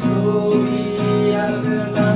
ছবি আঁকলাম